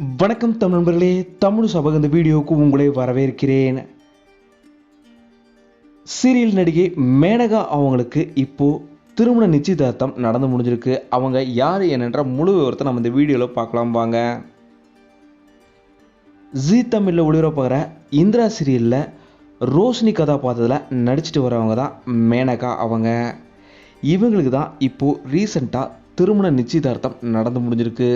வணக்கம் தமிழ் நண்பர்களே. தமிழ் சபக இந்த வீடியோவுக்கு உங்களை வரவேற்கிறேன். சீரியல் நடிகை மேனகா அவங்களுக்கு இப்போ திருமண நிச்சயதார்த்தம் நடந்து முடிஞ்சிருக்கு. அவங்க யார் என்னன்ற முழு விவரத்தை நம்ம இந்த வீடியோவில் பார்க்கலாம் வாங்க. ஜீ தமிழில் ஒளிபரப்பாகிற இந்திரா சீரியலில் ரோஷினி கதாபாத்திரத்தில் நடிச்சிட்டு வரவங்க தான் மேனகா அவங்க. இவங்களுக்கு தான் இப்போது ரீசண்டாக திருமண நிச்சயதார்த்தம் நடந்து முடிஞ்சிருக்கு.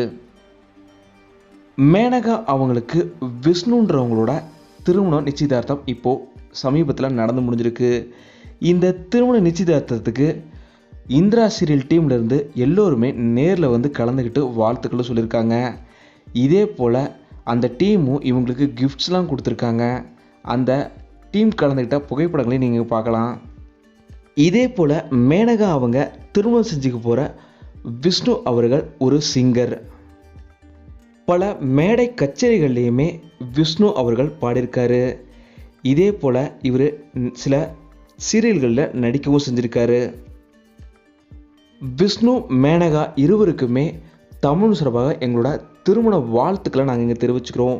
மேனகா அவங்களுக்கு விஷ்ணுன்றவங்களோட திருமணம் நிச்சயதார்த்தம் இப்போது சமீபத்தில் நடந்து முடிஞ்சிருக்கு. இந்த திருமண நிச்சயதார்த்தத்துக்கு இந்திரா சீரியல் டீம்லேருந்து எல்லோருமே நேரில் வந்து கலந்துக்கிட்டு வாழ்த்துக்களும் சொல்லியிருக்காங்க. இதே போல் அந்த டீமும் இவங்களுக்கு கிஃப்ட்ஸ்லாம் கொடுத்துருக்காங்க. அந்த டீம் கலந்துக்கிட்ட புகைப்படங்களையும் நீங்கள் பார்க்கலாம். இதே போல் மேனகா அவங்க திருமணம் செஞ்சுக்க போகிற விஷ்ணு அவர்கள் ஒரு சிங்கர் பல மேடை கச்சேரிகள்லேயுமே விஷ்ணு அவர்கள் பாடியிருக்காரு. இதே போல் இவர் சில சீரியல்களில் நடிக்கவும் செஞ்சுருக்காரு. விஷ்ணு மேனகா இருவருக்குமே தமிழ் சார்பாக எங்களோட திருமண வாழ்த்துக்களை நாங்கள் இங்கே தெரிவிச்சுக்கிறோம்.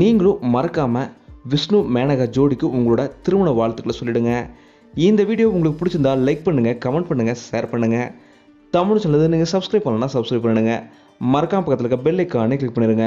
நீங்களும் மறக்காமல் விஷ்ணு மேனகா ஜோடிக்கு உங்களோட திருமண வாழ்த்துக்களை சொல்லிடுங்க. இந்த வீடியோ உங்களுக்கு பிடிச்சிருந்தா லைக் பண்ணுங்கள் கமெண்ட் பண்ணுங்கள் ஷேர் பண்ணுங்கள் தமிழ் சொன்னது நீங்கள் சப்ஸ்கிரைப் பண்ணலன்னா சப்ஸ்கிரைப் பண்ணுங்கள் மறக்காம பக்கத்தில் இருக்க பெல் ஐக்கானே கிளிக் பண்ணிடுங்க.